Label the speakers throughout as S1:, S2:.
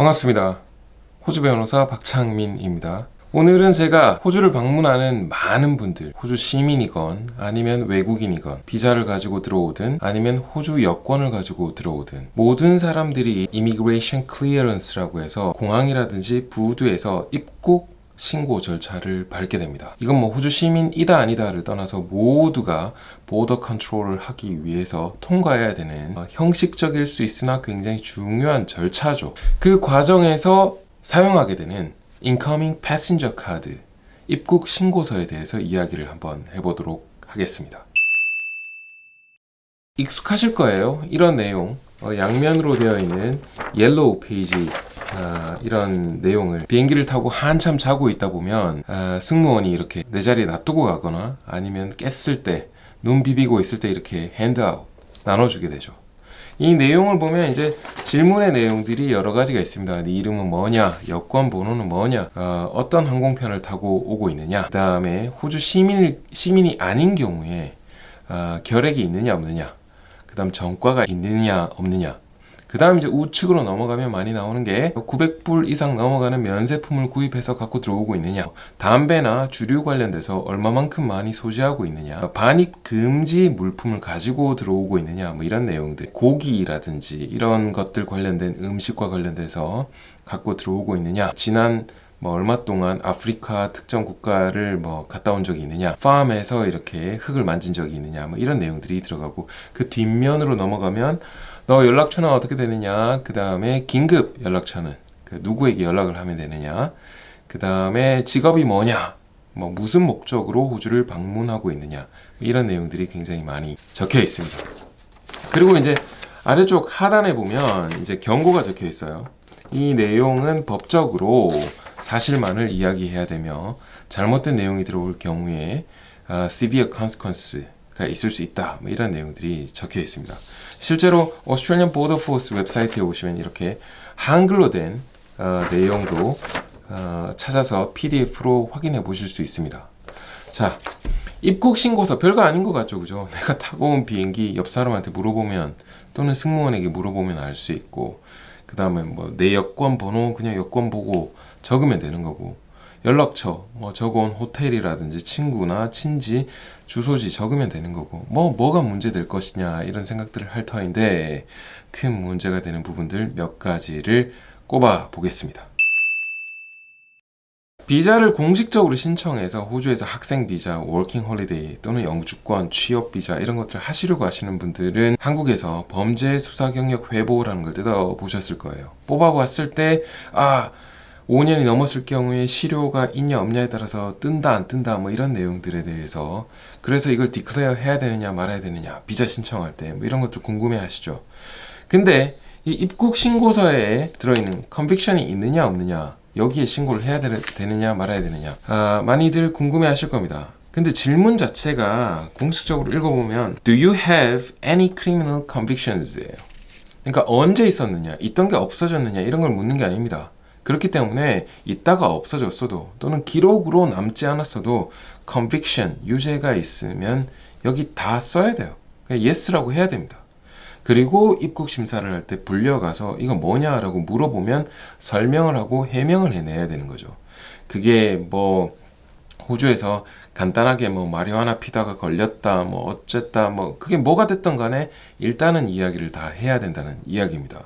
S1: 반갑습니다. 호주 변호사 박창민입니다. 오늘은 제가 호주를 방문하는 많은 분들, 호주 시민이건 아니면 외국인이건 비자를 가지고 들어오든 아니면 호주 여권을 가지고 들어오든 모든 사람들이 이미그레이션 클리어런스라고 해서 공항이라든지 부두에서 입국 신고 절차를 밟게 됩니다. 이건 뭐 호주 시민이다 아니다를 떠나서 모두가 보더 컨트롤을 하기 위해서 통과해야 되는 어, 형식적일 수 있으나 굉장히 중요한 절차죠. 그 과정에서 사용하게 되는 인커밍 패신저 카드 입국 신고서에 대해서 이야기를 한번 해보도록 하겠습니다. 익숙하실 거예요. 이런 내용 어, 양면으로 되어 있는 옐로우 페이지 아, 이런 내용을 비행기를 타고 한참 자고 있다 보면 아, 승무원이 이렇게 내 자리에 놔두고 가거나 아니면 깼을 때 눈 비비고 있을 때 이렇게 핸드아웃 나눠주게 되죠. 이 내용을 보면 이제 질문의 내용들이 여러 가지가 있습니다. 네 이름은 뭐냐, 여권 번호는 뭐냐, 어, 떤 항공편을 타고 오고 있느냐, 그 다음에 호주 시민 시민이 아닌 경우에 어, 결핵이 있느냐 없느냐, 그 다음 전과가 있느냐 없느냐, 그 다음 이제 우측으로 넘어가면 많이 나오는 게 900불 이상 넘어가는 면세품을 구입해서 갖고 들어오고 있느냐 담배나 주류 관련돼서 얼마만큼 많이 소지하고 있느냐 반입 금지 물품을 가지고 들어오고 있느냐 뭐 이런 내용들 고기라든지 이런 것들 관련된 음식과 관련돼서 갖고 들어오고 있느냐 지난 뭐 얼마 동안 아프리카 특정 국가를 뭐 갔다 온 적이 있느냐, 팜에서 이렇게 흙을 만진 적이 있느냐, 뭐 이런 내용들이 들어가고 그 뒷면으로 넘어가면 너 연락처는 어떻게 되느냐, 그 다음에 긴급 연락처는 그 누구에게 연락을 하면 되느냐, 그 다음에 직업이 뭐냐, 뭐 무슨 목적으로 호주를 방문하고 있느냐, 이런 내용들이 굉장히 많이 적혀 있습니다. 그리고 이제 아래쪽 하단에 보면 이제 경고가 적혀 있어요. 이 내용은 법적으로 사실만을 이야기해야 되며 잘못된 내용이 들어올 경우에 아, severe consequence 가 있을 수 있다. 뭐 이런 내용들이 적혀 있습니다. 실제로 Australian Border Force 웹사이트에 오시면 이렇게 한글로 된 어, 내용도 어, 찾아서 PDF로 확인해 보실 수 있습니다. 자, 입국 신고서 별거 아닌 것 같죠, 그죠? 내가 타고 온 비행기 옆 사람한테 물어보면 또는 승무원에게 물어보면 알 수 있고 그 다음에 뭐 내 여권 번호 그냥 여권 보고 적으면 되는 거고 연락처 뭐 적어온 호텔이라든지 친구나 친지 주소지 적으면 되는 거고 뭐 뭐가 문제 될 것이냐 이런 생각들을 할 터인데 큰 문제가 되는 부분들 몇 가지를 꼽아 보겠습니다. 비자를 공식적으로 신청해서 호주에서 학생 비자, 워킹 홀리데이 또는 영주권, 취업 비자 이런 것들을 하시려고 하시는 분들은 한국에서 범죄 수사 경력 회보라는 걸 뜯어 보셨을 거예요. 뽑아 봤을 때 아, 5년이 넘었을 경우에 실효가 있냐 없냐에 따라서 뜬다 안 뜬다 뭐 이런 내용들에 대해서 그래서 이걸 디클레어 해야 되느냐 말아야 되느냐 비자 신청할 때 뭐 이런 것들 궁금해 하시죠. 근데 이 입국 신고서에 들어있는 컨빅션이 있느냐 없느냐 여기에 신고를 해야 되, 느냐 말아야 되느냐 아, 많이들 궁금해 하실 겁니다. 근데 질문 자체가 공식적으로 읽어보면 Do you have any criminal convictions? 예요. 그러니까 언제 있었느냐, 있던 게 없어졌느냐 이런 걸 묻는 게 아닙니다. 그렇기 때문에 있다가 없어졌어도 또는 기록으로 남지 않았어도 conviction, 유죄가 있으면 여기 다 써야 돼요. 그냥 yes라고 해야 됩니다. 그리고 입국 심사를 할 때 불려가서 이거 뭐냐라고 물어보면 설명을 하고 해명을 해내야 되는 거죠. 그게 뭐 호주에서 간단하게 뭐 마리화나 피다가 걸렸다 뭐 어쨌다 뭐 그게 뭐가 됐던 간에 일단은 이야기를 다 해야 된다는 이야기입니다.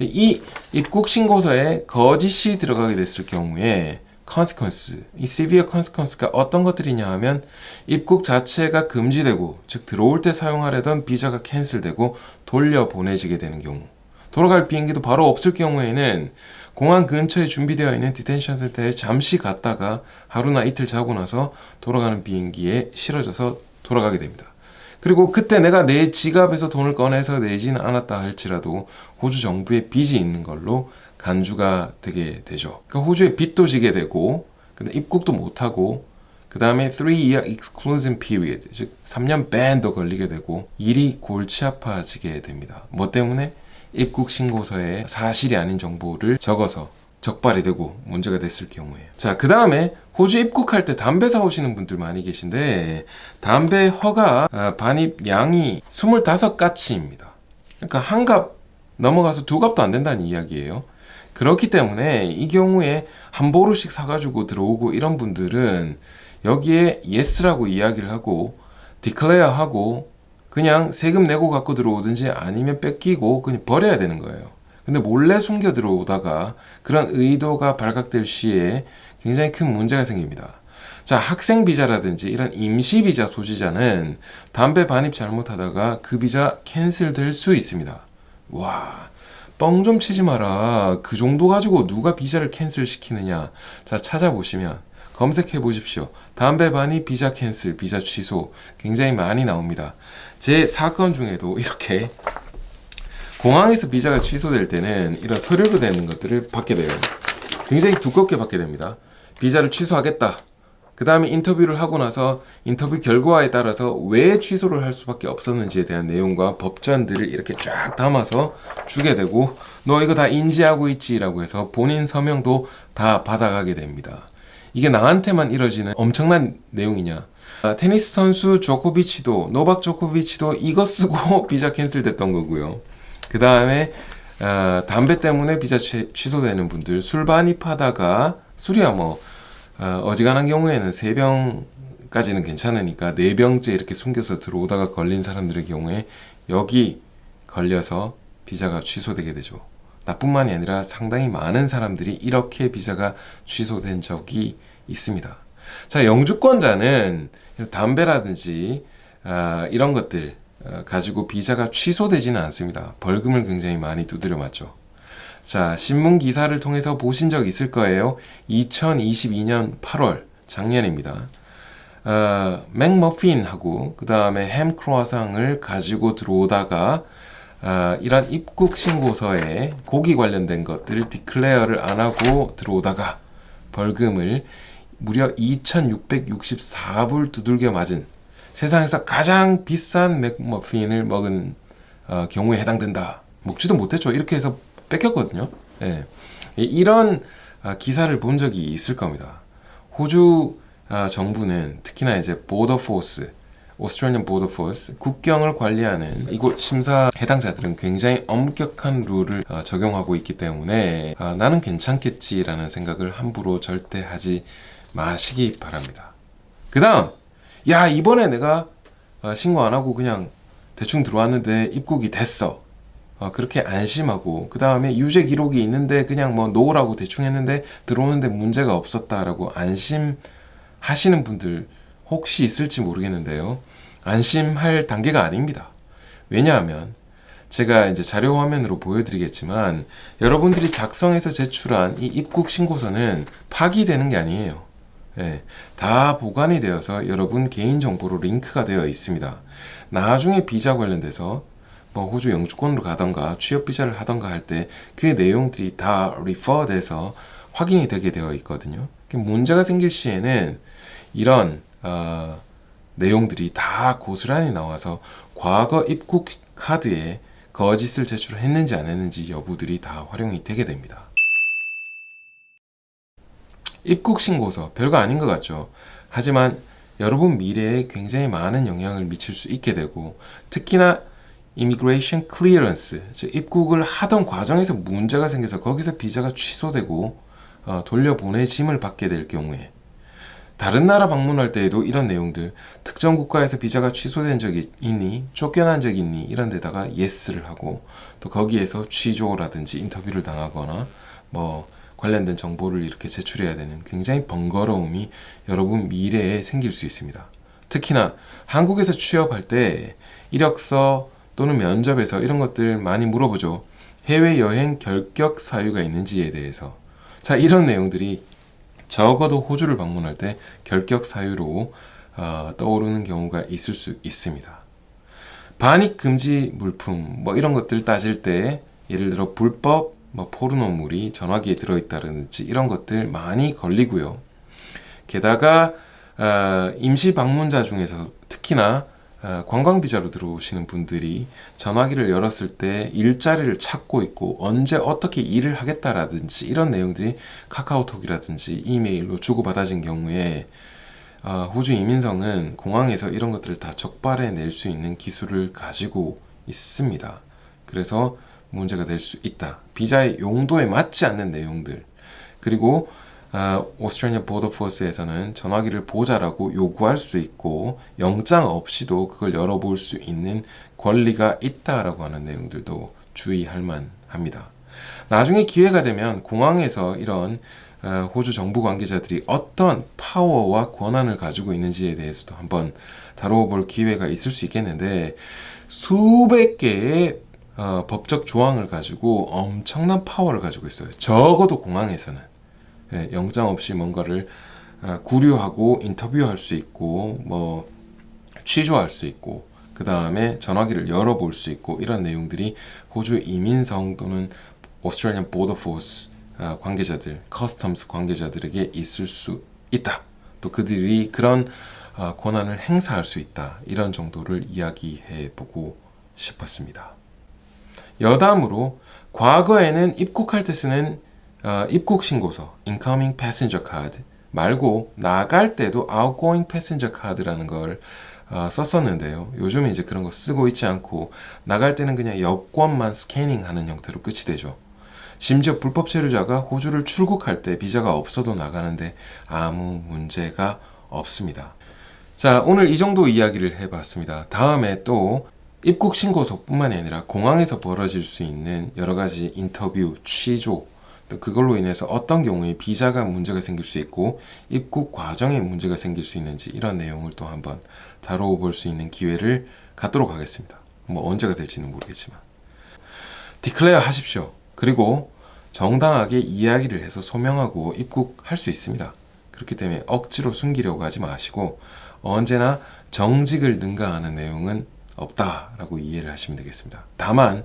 S1: 이 입국 신고서에 거짓이 들어가게 됐을 경우에 consequence, 이 severe consequence가 어떤 것들이냐 하면 입국 자체가 금지되고 즉 들어올 때 사용하려던 비자가 캔슬되고 돌려 보내지게 되는 경우 돌아갈 비행기도 바로 없을 경우에는 공항 근처에 준비되어 있는 디텐션 센터에 잠시 갔다가 하루나 이틀 자고 나서 돌아가는 비행기에 실어져서 돌아가게 됩니다. 그리고 그때 내가 내 지갑에서 돈을 꺼내서 내지는 않았다 할지라도 호주 정부에 빚이 있는 걸로 간주가 되게 되죠. 그러니까 호주에 빚도 지게 되고, 근데 입국도 못하고, 그 다음에 3-year exclusion period, 즉 3년 밴도 걸리게 되고, 일이 골치 아파지게 됩니다. 뭐 때문에? 입국 신고서에 사실이 아닌 정보를 적어서 적발이 되고 문제가 됐을 경우에. 자, 그 다음에 호주 입국할 때 담배 사오시는 분들 많이 계신데, 담배 허가 아, 반입 양이 25가치입니다. 그러니까 한 갑 넘어가서 두 갑도 안 된다는 이야기예요. 그렇기 때문에 이 경우에 한 보루씩 사가지고 들어오고 이런 분들은 여기에 yes라고 이야기를 하고 declare 하고 그냥 세금 내고 갖고 들어오든지 아니면 뺏기고 그냥 버려야 되는 거예요. 근데 몰래 숨겨 들어오다가 그런 의도가 발각될 시에 굉장히 큰 문제가 생깁니다. 자, 학생 비자라든지 이런 임시 비자 소지자는 담배 반입 잘못하다가 그 비자 캔슬 될 수 있습니다. 와, 뻥 좀 치지 마라. 그 정도 가지고 누가 비자를 캔슬 시키느냐. 자, 찾아보시면 검색해 보십시오. 담배 반입 비자 캔슬, 비자 취소 굉장히 많이 나옵니다. 제 사건 중에도 이렇게 공항에서 비자가 취소될 때는 이런 서류로 되는 것들을 받게 돼요. 굉장히 두껍게 받게 됩니다. 비자를 취소하겠다. 그 다음에 인터뷰를 하고 나서 인터뷰 결과에 따라서 왜 취소를 할 수밖에 없었는지에 대한 내용과 법전들을 이렇게 쫙 담아서 주게 되고 너 이거 다 인지하고 있지라고 해서 본인 서명도 다 받아가게 됩니다. 이게 나한테만 이뤄지는 엄청난 내용이냐. 아, 테니스 선수 조코비치도 노박 조코비치도 이거 쓰고 비자 캔슬됐던 거고요. 그 다음에 어, 담배 때문에 비자 취, 취소되는 분들 술 반입하다가 술이야 뭐 어, 어지간한 경우에는 세 병까지는 괜찮으니까 네 병째 이렇게 숨겨서 들어오다가 걸린 사람들의 경우에 여기 걸려서 비자가 취소되게 되죠. 나뿐만이 아니라 상당히 많은 사람들이 이렇게 비자가 취소된 적이 있습니다. 자, 영주권자는 담배라든지 아, 이런 것들 어, 가지고 비자가 취소되지는 않습니다. 벌금을 굉장히 많이 두드려 맞죠. 자, 신문 기사를 통해서 보신 적 있을 거예요. 2022년 8월 작년입니다. 어, 맥머핀하고 그 다음에 햄 크로아상을 가지고 들어오다가 어, 이런 입국 신고서에 고기 관련된 것들을 디클레어를 안 하고 들어오다가 벌금을 무려 2,664불 두들겨 맞은 세상에서 가장 비싼 맥머핀을 먹은 어, 경우에 해당된다. 먹지도 못했죠. 이렇게 해서 뺏겼거든요. 예. 이런 아, 기사를 본 적이 있을 겁니다. 호주 아, 정부는 특히나 이제 보더 포스, 오스트레일리안 보더 포스 국경을 관리하는 이곳 심사 해당자들은 굉장히 엄격한 룰을 어, 적용하고 있기 때문에 아, 나는 괜찮겠지라는 생각을 함부로 절대 하지 마시기 바랍니다. 그 다음, 야, 이번에 내가 어, 신고 안 하고 그냥 대충 들어왔는데 입국이 됐어. 어, 그렇게 안심하고 그 다음에 유죄 기록이 있는데 그냥 뭐 놓으라고 대충 했는데 들어오는데 문제가 없었다라고 안심하시는 분들 혹시 있을지 모르겠는데요. 안심할 단계가 아닙니다. 왜냐하면 제가 이제 자료 화면으로 보여드리겠지만 여러분들이 작성해서 제출한 이 입국 신고서는 파기되는 게 아니에요. 예, 다 보관이 되어서 여러분 개인 정보로 링크가 되어 있습니다. 나중에 비자 관련돼서 뭐 호주 영주권으로 가던가 취업 비자를 하던가 할 때 그 내용들이 다 리퍼돼서 확인이 되게 되어 있거든요. 문제가 생길 시에는 이런 어, 내용들이 다 고스란히 나와서 과거 입국 카드에 거짓을 제출했는지 안 했는지 여부들이 다 활용이 되게 됩니다. 입국 신고서 별거 아닌 것 같죠. 하지만 여러분 미래에 굉장히 많은 영향을 미칠 수 있게 되고 특히나 이미그레이션 클리어런스 즉 입국을 하던 과정에서 문제가 생겨서 거기서 비자가 취소되고 어, 돌려보내짐을 받게 될 경우에 다른 나라 방문할 때에도 이런 내용들 특정 국가에서 비자가 취소된 적이 있니 쫓겨난 적이 있니 이런 데다가 예스를 하고 또 거기에서 취조라든지 인터뷰를 당하거나 뭐 관련된 정보를 이렇게 제출해야 되는 굉장히 번거로움이 여러분 미래에 생길 수 있습니다. 특히나 한국에서 취업할 때 이력서 또는 면접에서 이런 것들 많이 물어보죠. 해외 여행 결격 사유가 있는지에 대해서. 자, 이런 내용들이 적어도 호주를 방문할 때 결격 사유로 어, 떠오르는 경우가 있을 수 있습니다. 반입 금지 물품 뭐 이런 것들 따질 때 예를 들어 불법 뭐 포르노물이 전화기에 들어있다든지 이런 것들 많이 걸리고요. 게다가 어, 임시 방문자 중에서 특히나 어, 관광 비자로 들어오시는 분들이 전화기를 열었을 때 일자리를 찾고 있고 언제 어떻게 일을 하겠다라든지 이런 내용들이 카카오톡이라든지 이메일로 주고받아진 경우에 어, 호주 이민성은 공항에서 이런 것들을 다 적발해 낼 수 있는 기술을 가지고 있습니다. 그래서 문제가 될 수 있다. 비자의 용도에 맞지 않는 내용들. 그리고 아, 오스트레일리아 보더 포스에서는 전화기를 보자라고 요구할 수 있고 영장 없이도 그걸 열어볼 수 있는 권리가 있다라고 하는 내용들도 주의할 만합니다. 나중에 기회가 되면 공항에서 이런 어, 호주 정부 관계자들이 어떤 파워와 권한을 가지고 있는지에 대해서도 한번 다뤄볼 기회가 있을 수 있겠는데 수백 개의 어, 법적 조항을 가지고 엄청난 파워를 가지고 있어요. 적어도 공항에서는 예, 영장 없이 뭔가를 어, 구류하고 인터뷰할 수 있고 뭐 취조할 수 있고 그 다음에 전화기를 열어볼 수 있고 이런 내용들이 호주 이민성 또는 오스트레일리안 보더 포스 어, 관계자들, 커스텀스 관계자들에게 있을 수 있다. 또 그들이 그런 어, 권한을 행사할 수 있다. 이런 정도를 이야기해 보고 싶었습니다. 여담으로 과거에는 입국할 때 쓰는 어, 입국 신고서 (incoming passenger card) 말고 나갈 때도 outgoing passenger card라는 걸 어, 썼었는데요. 요즘에 이제 그런 거 쓰고 있지 않고 나갈 때는 그냥 여권만 스캐닝하는 형태로 끝이 되죠. 심지어 불법 체류자가 호주를 출국할 때 비자가 없어도 나가는데 아무 문제가 없습니다. 자, 오늘 이 정도 이야기를 해봤습니다. 다음에 또 입국 신고서뿐만이 아니라 공항에서 벌어질 수 있는 여러 가지 인터뷰, 취조, 또 그걸로 인해서 어떤 경우에 비자가 문제가 생길 수 있고 입국 과정에 문제가 생길 수 있는지 이런 내용을 또 한번 다뤄볼 수 있는 기회를 갖도록 하겠습니다. 뭐 언제가 될지는 모르겠지만 디클레어 하십시오. 그리고 정당하게 이야기를 해서 소명하고 입국할 수 있습니다. 그렇기 때문에 억지로 숨기려고 하지 마시고 언제나 정직을 능가하는 내용은 없다라고 이해를 하시면 되겠습니다. 다만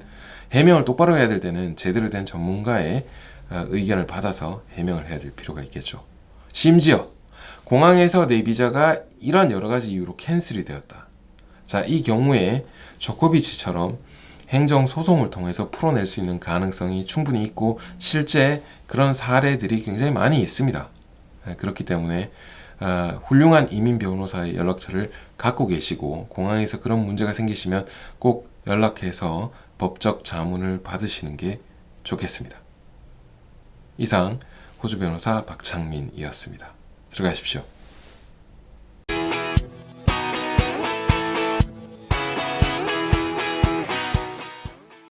S1: 해명을 똑바로 해야 될 때는 제대로 된 전문가의 어, 의견을 받아서 해명을 해야 될 필요가 있겠죠. 심지어 공항에서 내 비자가 이런 여러 가지 이유로 캔슬이 되었다. 자, 이 경우에 조코비치처럼 행정 소송을 통해서 풀어낼 수 있는 가능성이 충분히 있고 실제 그런 사례들이 굉장히 많이 있습니다. 네, 그렇기 때문에 아, 훌륭한 이민 변호사의 연락처를 갖고 계시고 공항에서 그런 문제가 생기시면 꼭 연락해서 법적 자문을 받으시는 게 좋겠습니다. 이상 호주 변호사 박창민이었습니다. 들어가십시오.